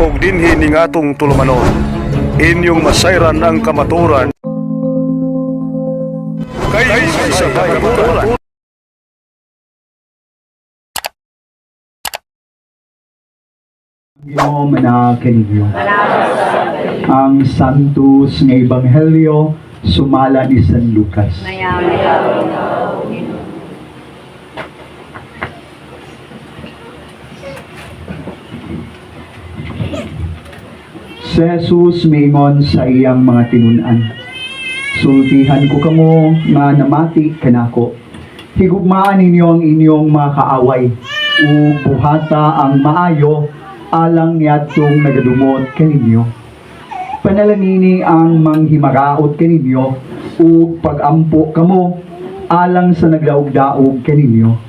ug dinhi ning atong tulumanon. Inyong masayran ang kamaturan. Kay sa kamaturan. Yo manakaninyo. Ang Santos nga Ebanghelyo sumala ni San Lucas. Si Jesus mingon sa iyang mga tinunan. Sultihan ko kamo nga namati kanako. Higugmaan ninyo ang inyong mga kaaway. O buhata ang maayo alang niadtong nagadumot kaninyo. Panalangini ang manghimaraot kaninyo o pagampo kamo alang sa nagdaog-daog kaninyo.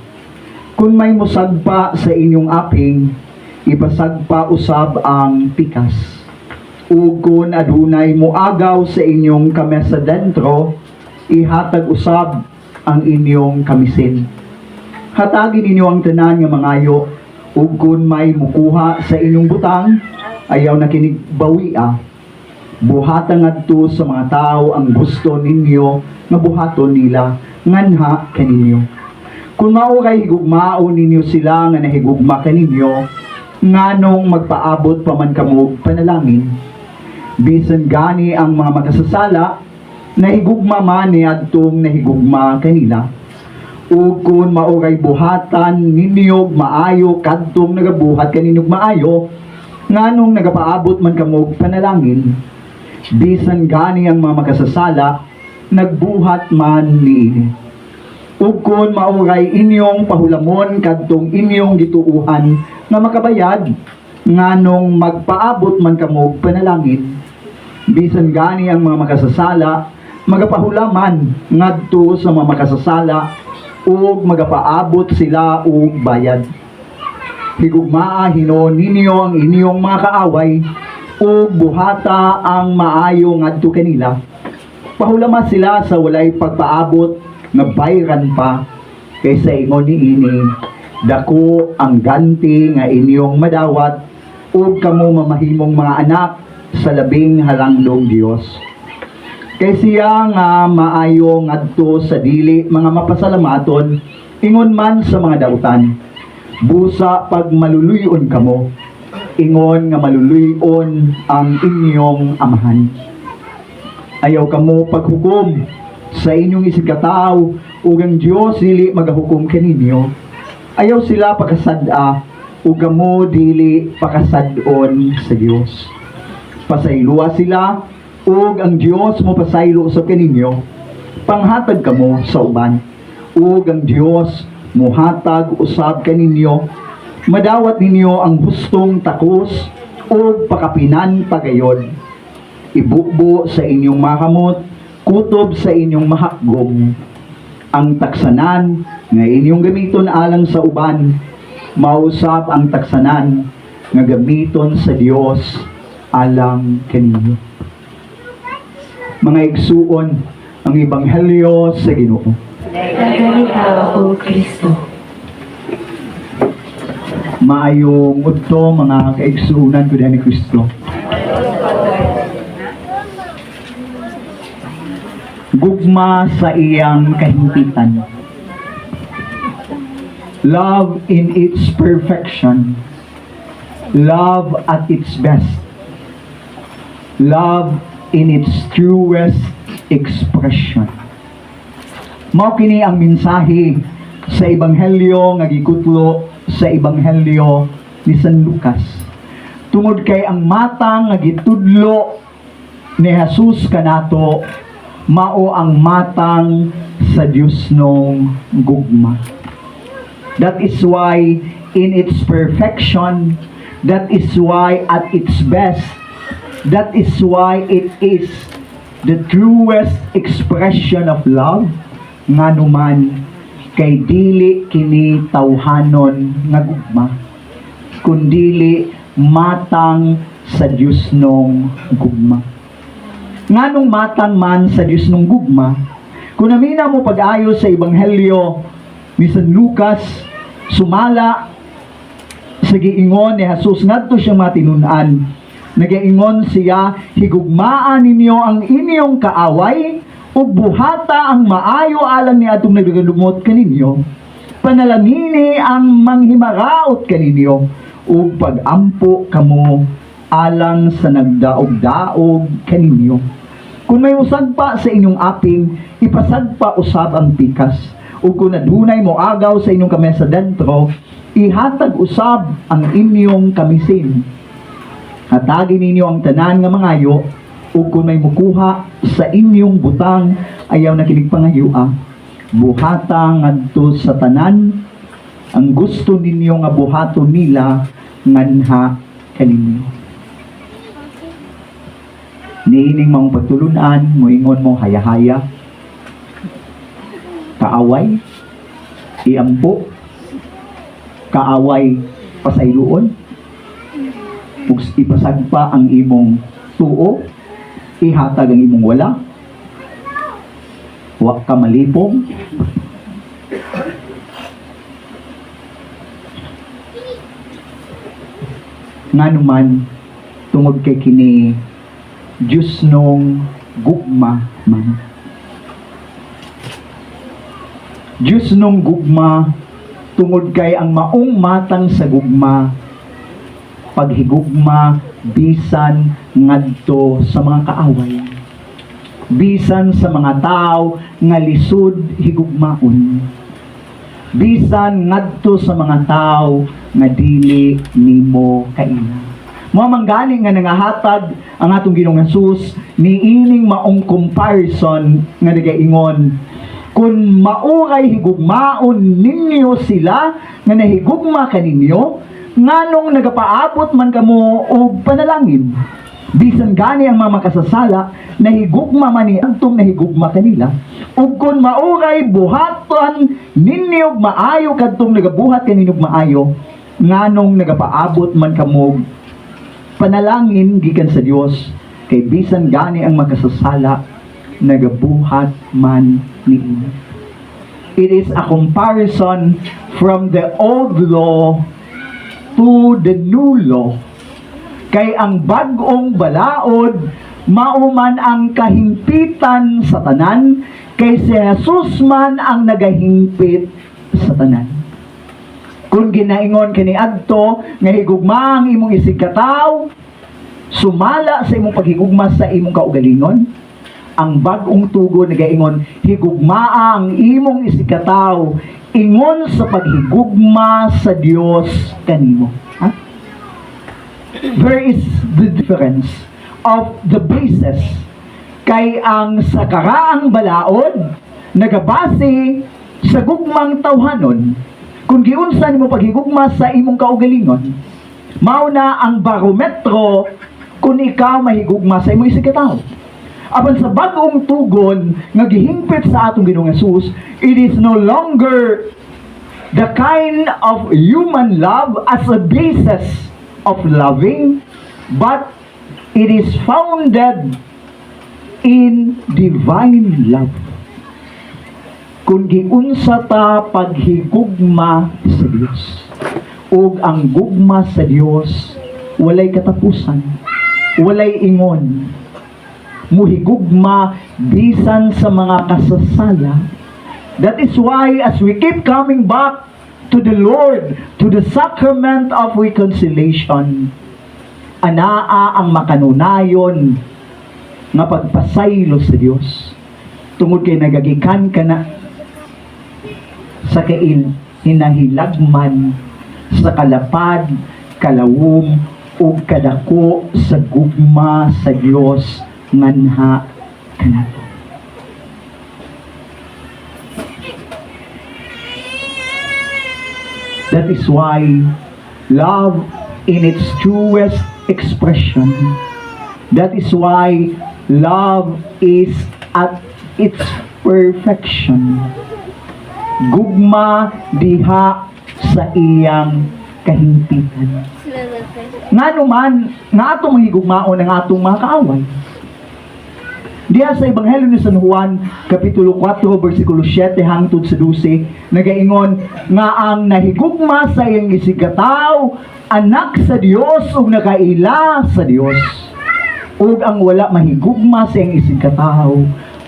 Kung may musagpa sa inyong aping, ipasagpa usab ang pikas. Ug kung adunay muagaw sa inyong kamesa dentro, ihatag usab ang inyong kamisin. Hatagin ninyo ang tanan nga mangayo, ug kung may mukuha sa inyong butang, ayaw na kinigbawia. Buhatan ngadto sa mga tao ang gusto ninyo nga buhaton nila nganha kaninyo. Kung mao kay higugmao ninyo sila nga nahigugma kaninyo, nganong magpaabot pa man kamo og panalangin. Bisan gani ang mga makasasala, nahigugma man ni adtong nahigugma kanila. Ug kung maoray buhatan ninyo maayo kadtong nagabuhat kaninyo maayo, nganong nagapaabot man kamo panalangin. Bisan gani ang mga makasasala, nagbuhat man niini. Ug kung mauray inyong pahulamon kadtong inyong gituuhan nga makabayad nganong magpaabot man kamo panalangin bisan gani ang mga makasasala magapahulaman ngadto sa mga makasasala ug magapaabot sila og bayad. Higugmaa hinon ninyo ang inyong mga kaaway ug buhata ang maayo ngadto kanila. Pahulama sila sa walay pagpaabot nga bayran pa kaysa ingon ni ini. Dako ang ganti nga inyong madawat ug kamo mamahimong mga anak sa labing halangdong Dios kay siya nga maayo ngadto sa dili mga mapasalamaton ingon man sa mga dautan busa pag maluluyon kamo ingon nga maluluyon ang inyong amahan. Ayaw kamo paghukom sa inyong isig katao ug ang Dios dili magahukom kaninyo ayaw sila pakasada ug kamo dili pakasadon sa Dios pasayloa sila ug ang Dios mo pasaylo usab kaninyo panghatag kamo sa uban. Ug ang Dios muhatag usab kaninyo madawat ninyo ang hustong takos ug pakapinan pagayon. Ibubo sa inyong makamot, kutob sa inyong mahakgom. Ang taksanan nga inyong gamiton alang sa uban, mausap ang taksanan nga gamiton sa Dios alang kaninyo. Mga igsuon, ang ebanghelyo sa Ginoo. Nagalita o Kristo. Maayong udto mga kaigsuunan ko ni Kristo. Gugma sa iyang kahimpitan. Love in its perfection. Love at its best. Love in its truest expression. Mao kini ang mensahe sa ebanghelyo nga gikutlo sa ebanghelyo ni San Lucas. Tungod kay ang mata nga gitudlo ni Jesus kanato mao ang matang sa Dios nung gugma. That is why in its perfection, that is why at its best, that is why it is the truest expression of love nga numan kay dili kini tawhanon nga gugma kundili matang sa Dios nung gugma nganong matang man sa Dios nung gugma kung namina mo pag-ayo sa ebanghelyo ni San Lucas sumala Sa giingon ni Jesus ngadto siya matinunan. Nagaingon siya, higugmaan ninyo ang inyong kaaway ug buhata ang maayo alang ni atong nagagalumot kaninyo. Panalangini ang manghimaraot kaninyo ug pagampo kamo alang sa nagdaog-daog kaninyo. Kung may usag pa sa inyong aping, ipasag pa usab ang pikas. O kung nadunay mo agaw sa inyong kamesa dentro, ihatag usab ang inyong kamisin. Hatagin ninyo ang tanan nga mangayo, o kung may mukuha sa inyong butang, ayaw na kinig pangayua. Buhata ngadto sa tanan, ang gusto ninyo nga buhato nila, nganha kaninyo niining mong pagtulunan, moingon mo hayahaya, kaaway, iampo, kaaway pasayloon, ug ipasag pa ang imong tuo, ihatag ang imong wala, wa ka malipong, nga naman tungod kay kini Diyos nung gugma man. Diyos nung gugma, tungod kay ang maong matang sa gugma, paghigugma, bisan ngadto sa mga kaaway. Bisan sa mga tao nga lisod higugmaon. Bisan ngadto sa mga tao nga dili nimo kaina. Mga manggani nga nangahatag ang atong Ginoong Hesus niining maong comparison nga nagaingon kung mauray higugmaon ninyo sila nga nahigugma kaninyo nganong nagapaabot man kamo og panalangin bisan gani ang mga makasasala nahigugma man ni antong nahigugma kanila ug kung mauray buhaton ninyo maayo kadtong nagabuhat kaninyo maayo nganong nagapaabot man kamo panalangin gikan sa Dios kay bisan gani ang makasasala nagabuhat man niini. It is a comparison from the old law to the new law. Kay ang bagong balaod mauman ang kahimpitan sa tanan kay si Jesus man ang nagahimpit sa tanan kung ginaingon kini adto nga higugma ang imong isig kataw sumala sa imong paghigugma sa imong kaugalingon ang bagong tugo nagaingon higugma ang imong isig kataw ingon sa paghigugma sa Dios kanimo ha? there is the difference of the basis kay ang sa karaang balaod nagabase sa gugmang tawhanon kung giunsa nimo paghigugma sa imong kaugalingon mao na ang barometro kung ikaw mahigugma sa imong isikataw apan sa bagong tugon nga gihimpit sa atong Ginoong Hesus it is no longer the kind of human love as a basis of loving but it is founded in divine love. Kung giunsa ta paghigugma sa Dios ug ang gugma sa Dios walay katapusan walay ingon muhigugma bisan sa mga kasasala that is why as we keep coming back to the Lord to the sacrament of reconciliation anaa ang makanunayon nga pagpasaylo sa Dios tungod kay nagagikan ka na sa kail hinahilagman sa kalapad, kalawom, o kadako sa gugma sa Dios nganha kanato. That is why love in its truest expression, that is why love is at its perfection gugma diha sa iyang kahimpitan. Nga naman, nga atong mahigugmaon ang atong mga kaaway. Diya sa Ebanghelyo ni San Juan, Kapitulo 4, versikulo 7 hangtod sa 12, nagaingon, nga ang nahigugma sa iyang isigataw, anak sa Dios ug nakaila sa Dios. Ug ang wala mahigugma sa iyang isigataw,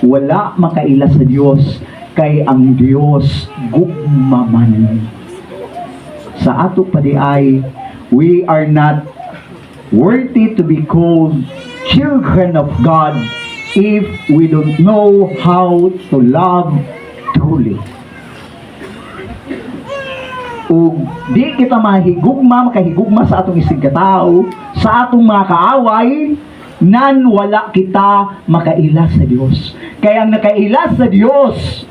wala makaila sa Dios, kay ang Dios gugma man. Sa ato pa di ay, we are not worthy to be called children of God if we don't know how to love truly. Ug di kita mahigugma, makahigugma sa atong isig katao, sa atong mga kaaway, nan wala kita makaila sa Dios. Kaya ang nakaila sa Dios,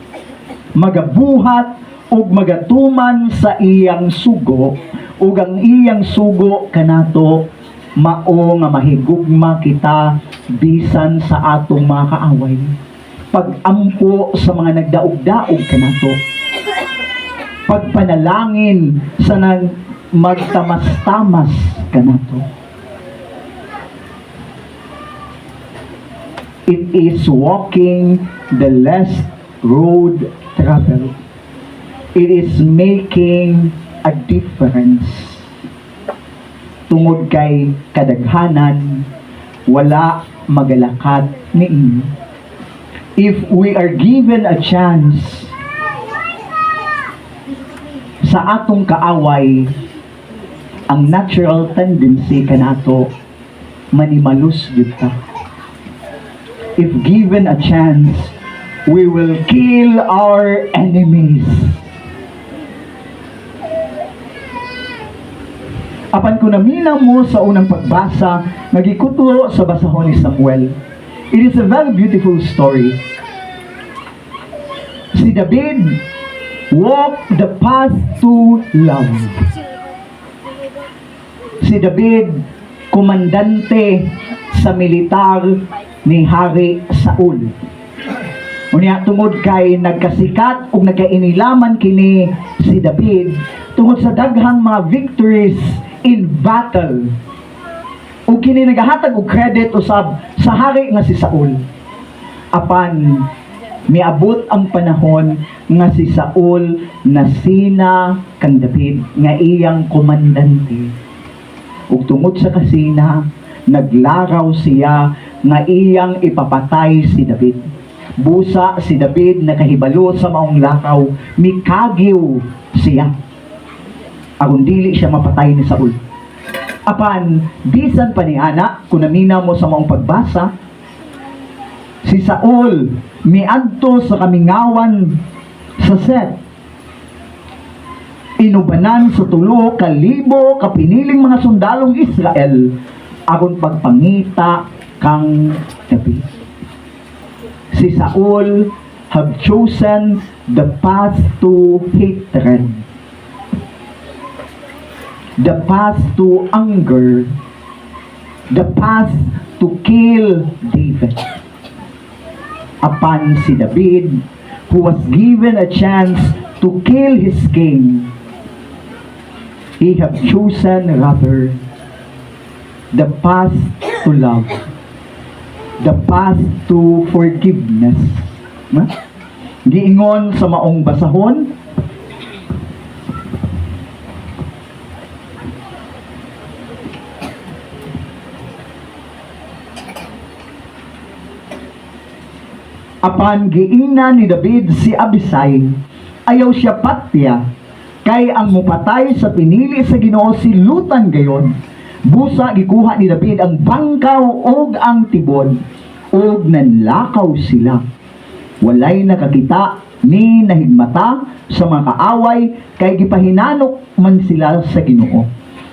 magabuhat ug magatuman sa iyang sugo ug ang iyang sugo kanato mao nga mahigugma kita bisan sa atong mga kaaway. Pagampo sa mga nagdaog-daog kanato pagpanalangin sa nag magtamas-tamas kanato it is walking the less road travel. It is making a difference. Tungod kay kadaghanan wala magalakat ni inyo. If we are given a chance sa atong kaaway ang natural tendency kanato manimalus gyud if given a chance we will kill our enemies Apan kung naminaw mo sa unang pagbasa, nagikuto sa basahon ni Samuel. It is a very beautiful story. Si David walked the path to love. Si David, komandante sa militar ni Hari Saul. Unya tungod kay nagkasikat ug nagkainilaman kini si David tungod sa daghang mga victories in battle. Ug kini nagahatag og credit usab sa hari nga si Saul. Apan miabot ang panahon nga si Saul nasina kang David nga iyang komandante. Ug tungod sa kasina, naglaraw siya nga iyang ipapatay si David. Busa si David nakahibalo sa maong lakaw, mikagiw siya. Agon dili siya mapatay ni Saul. Apan, bisan pa ni Ana, kung namina mo sa maong pagbasa, si Saul miadto sa kamingawan sa Seth inubanan sa tulo ka libo ka piniling mga sundalong Israel agon pagpangita kang David. Si Saul have chosen the path to hatred. The path to anger. The path to kill David. Upon si David, who was given a chance to kill his king, he have chosen rather the path to love, the path to forgiveness. Na? Giingon sa maong basahon, apan giingna ni David si Abisai, ayaw siya patya, kay ang mupatay sa pinili sa Ginoo si Lutan gayon. Busa gikuha ni David ang bangkaw ug ang tibon, ug nanlakaw sila. Walay nakakita ni nahigmata sa mga kaaway kay gipahinanok man sila sa Ginoo.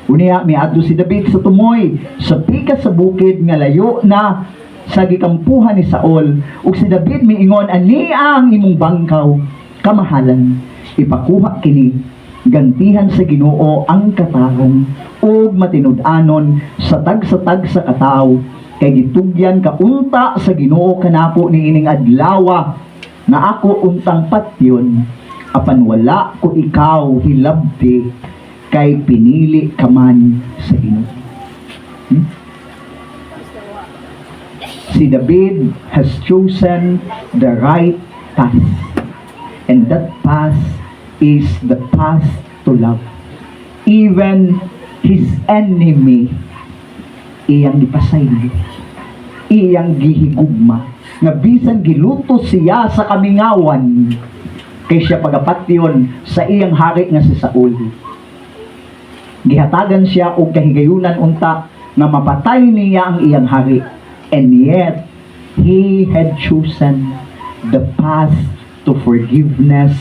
Unya miadto si David sa tumoy sa pika sa bukid nga layo na sa gikampuhan ni Saul ug si David miingon ani ang imong bangkaw kamahalan ipakuha kini gantihan sa Ginoo ang katarong ug matinud-anon sa tag-sa-tag sa kataw kay gitugyan ka unta sa Ginoo kanako niining adlawa nga ako untang patyon apan wala ko ikaw hilabti kay pinili ka man sa Ginoo Hmm? Si David has chosen the right path. And that path is the path to love. Even his enemy, iyang ipasaylo. Iyang gihigugma. Nga bisan giluto siya sa kamingawan, kay siya pagapatyon sa iyang hari nga si Saul. Gihatagan siya og kahigayunan unta nga mapatay niya ang iyang hari. And yet, he had chosen the path to forgiveness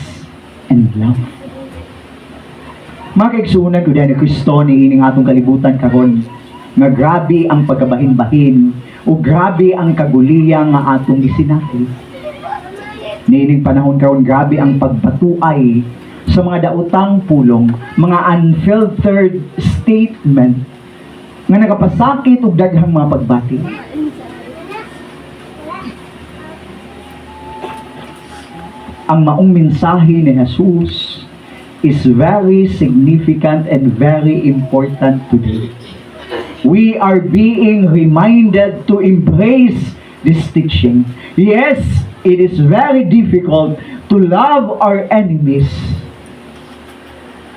and love. Mga kaigsunan ko ni Kristo ni atong kalibutan karon nga grabe ang pagkabahin-bahin o grabe ang kaguliyang nga atong isinati. Niining panahon karon grabe ang pagbatuay sa mga daotang pulong, mga unfiltered statement nga nagapasakit og daghang mga pagbati. Ang maong mensahe ni Jesus is very significant and very important today. We are being reminded to embrace this teaching. Yes, it is very difficult to love our enemies.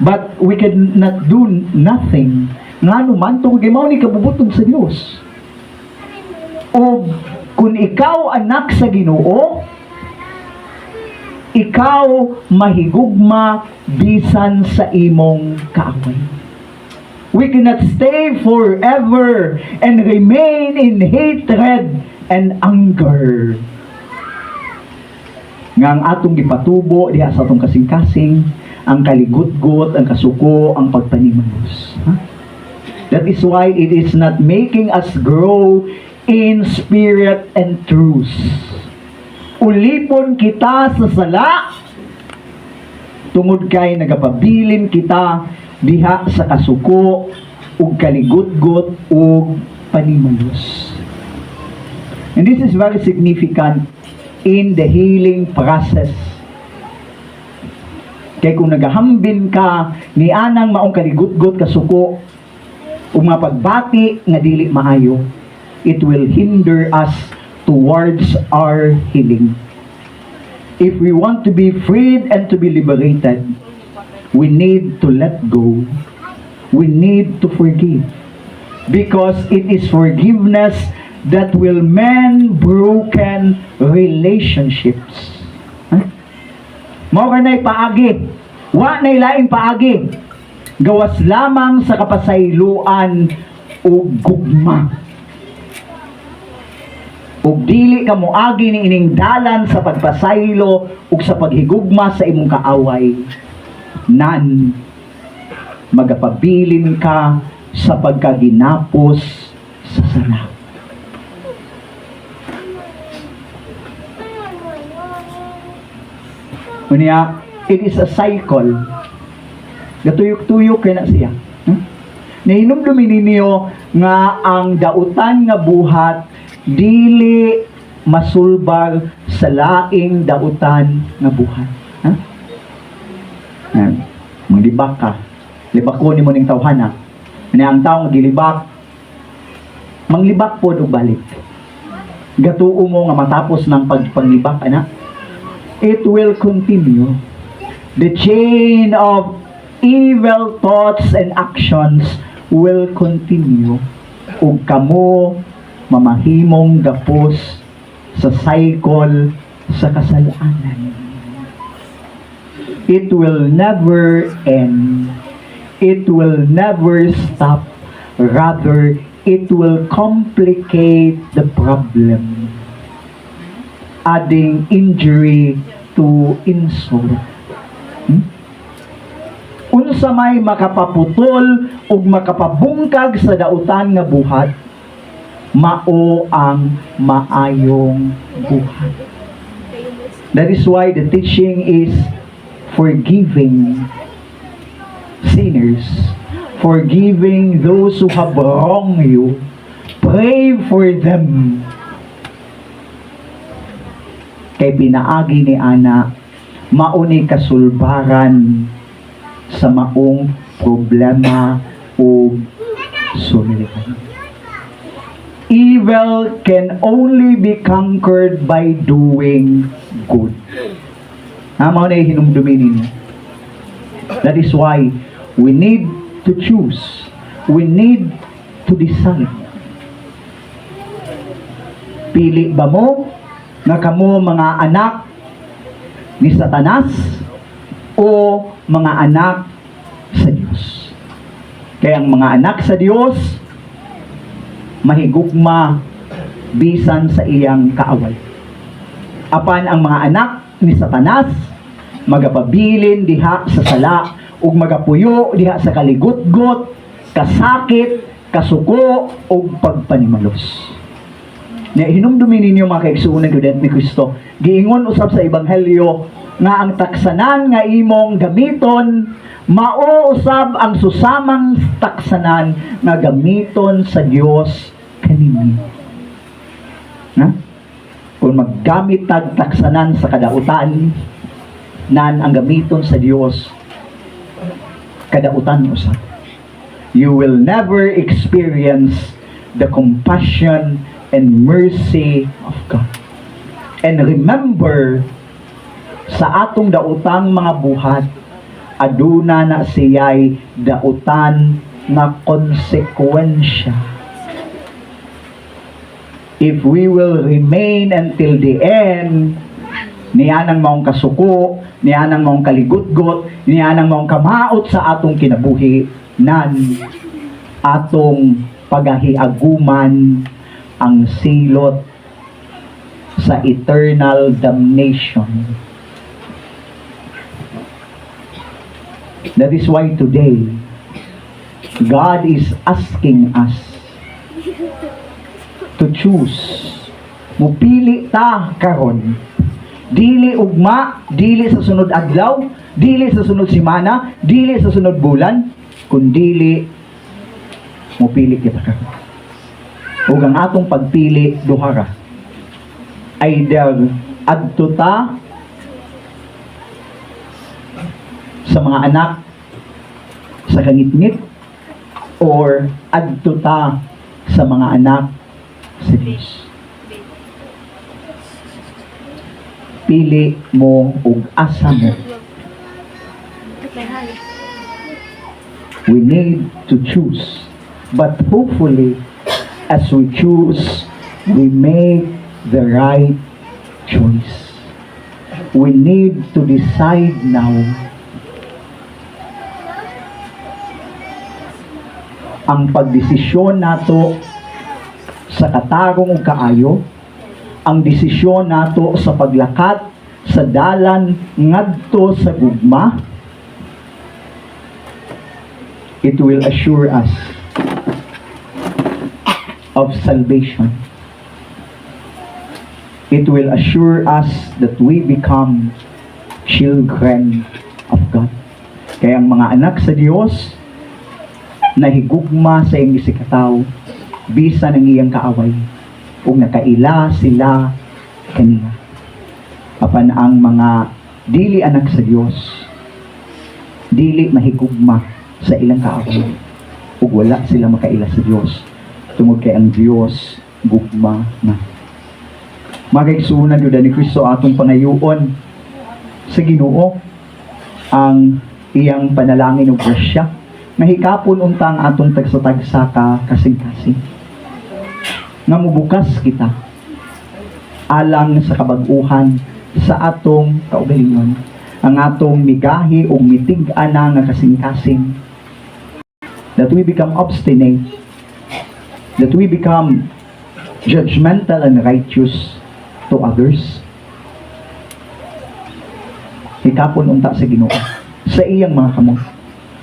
But we cannot do nothing. Nga naman, itong gimaw ni kabubutong sa Diyos. O kung ikaw anak sa ginoo, ikaw mahigugma bisan sa imong kaaway. We cannot stay forever and remain in hatred and anger. Nga ang atong gipatubo diha sa atong kasing-kasing, ang kaligutgot, ang kasuko, ang pagpanimanos. Ha? That is why it is not making us grow in spirit and truth. Ulipon kita sa sala, tungod kay nagapabilin kita diha sa kasuko, ug kaligutgot, ug panimalos. And this is very significant in the healing process. Kay kung nagahambin ka ni anang maong kaligutgot kasuko ug mga pagbati nga dili maayo, it will hinder us towards our healing. If we want to be freed and to be liberated, we need to let go. We need to forgive. Because it is forgiveness that will mend broken relationships. Huh? Na'y paagi. Wa na'y laing paagi. Gawas lamang sa kapasayloan o gugma. Ug dili ka moagi ni ining dalan sa pagpasaylo ug sa paghigugma sa imong kaaway nan magapabilin ka sa pagkaginapos sa sala Unya, it is a cycle. Gatuyok-tuyok kay na siya. Hmm? Nahinumdumi ninyo nga ang dautan nga buhat dili masulbag sa laing dautan nga buhat. Ha? Yan. Maglibak ka. Libako ni mo ning tawhana. Ani ang tao gilibak manglibak pod og balik. Gatuo mo nga matapos ng pagpanglibak ana. It will continue. The chain of evil thoughts and actions will continue. Ug kamo mamahimong gapos sa cycle sa kasalanan. It will never end. It will never stop. Rather, it will complicate the problem, adding injury to insult. Hmm? Unsa may makapaputol ug makapabungkag sa dautan nga buhat, mao ang maayong buhat. That is why the teaching is forgiving sinners, forgiving those who have wronged you. Pray for them. Kay pinaagi ni Ana, mauni kasulbaran sa maong problema o suliran. Evil can only be conquered by doing good. Ha, mao na hinumdumi ninyo. That is why we need to choose. We need to decide. Pili ba mo nga kamo mga anak ni Satanas o mga anak sa Diyos? Kaya ang mga anak sa Diyos, mahigugma bisan sa iyang kaaway. Apan ang mga anak ni Satanas, magapabilin diha sa sala ug magapuyo diha sa kaligutgot, kasakit, kasuko ug pagpanimalos. Nya hinumdumi ninyo mga kaigsuonan gudent ni Kristo. Giingon usab sa ebanghelyo nga ang taksanan nga imong gamiton mao usab ang susamang taksanan nga gamiton sa Dios kanimi. Na? Kung maggamit tag taksanan sa kadautan, nan ang gamiton sa Dios kadautan usab. You will never experience the compassion and mercy of God. And remember, sa atong dautang mga buhat, aduna na siya'y dautan nga konsekwensya. If we will remain until the end, niya nang maong kasuko, niya nang maong kaligutgot, niya nang maong kamaot sa atong kinabuhi, nan atong pagahiaguman ang silot sa eternal damnation. That is why today, God is asking us to choose. Mupili ta karon. Dili ugma, dili sa sunod adlaw, dili sa sunod semana, dili sa sunod bulan, kundili mupili kita karon. Ug ang atong pagpili duha ra. Either adto ta sa mga anak sa kangitngit or adto ta sa mga anak Diyos. Pili mo ug asa mo. We need to choose. But hopefully, as we choose, we make the right choice. We need to decide now ang pagdesisyon nato sa katarong kaayo, ang desisyon nato sa paglakat sa dalan ngadto sa gugma, it will assure us of salvation. It will assure us that we become children of God. Kaya ang mga anak sa Diyos, nahigugma sa iyang isikataw, bisa ng iyang kaaway, ug nakaila sila kaniya. Apan ang mga dili anak sa Dios, dili mahigugma sa ilang kaaway, ug wala sila makaila sa Dios. Tungod kay ang Dios gugma na. Magigsunan yun ni Kristo atong pangayuon sa Ginoo ang iyang panalangin ug grasya mahikapon untang atong tagsatagsa ka kasing-kasing. Nga mubukas kita. Alang sa kabag-uhan sa atong kaugalingon ang atong migahi o mitig-ana nga kasing-kasing. That we become obstinate. That we become judgmental and righteous to others. Hikapon unta sa Ginoo sa iyang mga kamot.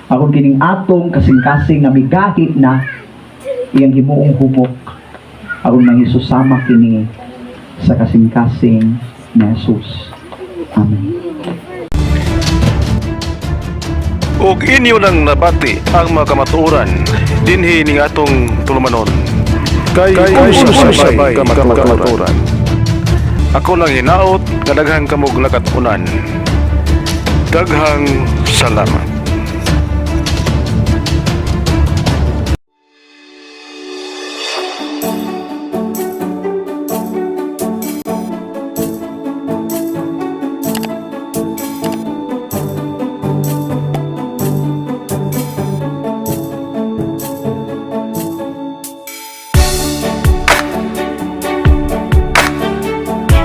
Aron kining atong kasing-kasing nga migahi na iyang himuong humok aron mangisusama kini sa kasing-kasing ni Jesus. Amen. ug inyo nang nabati ang mga kamatuoran dinhi ning atong tulumanon. Kay sabay kamatuoran ako lang hinaot nga daghang kamog lakatunan daghang salamat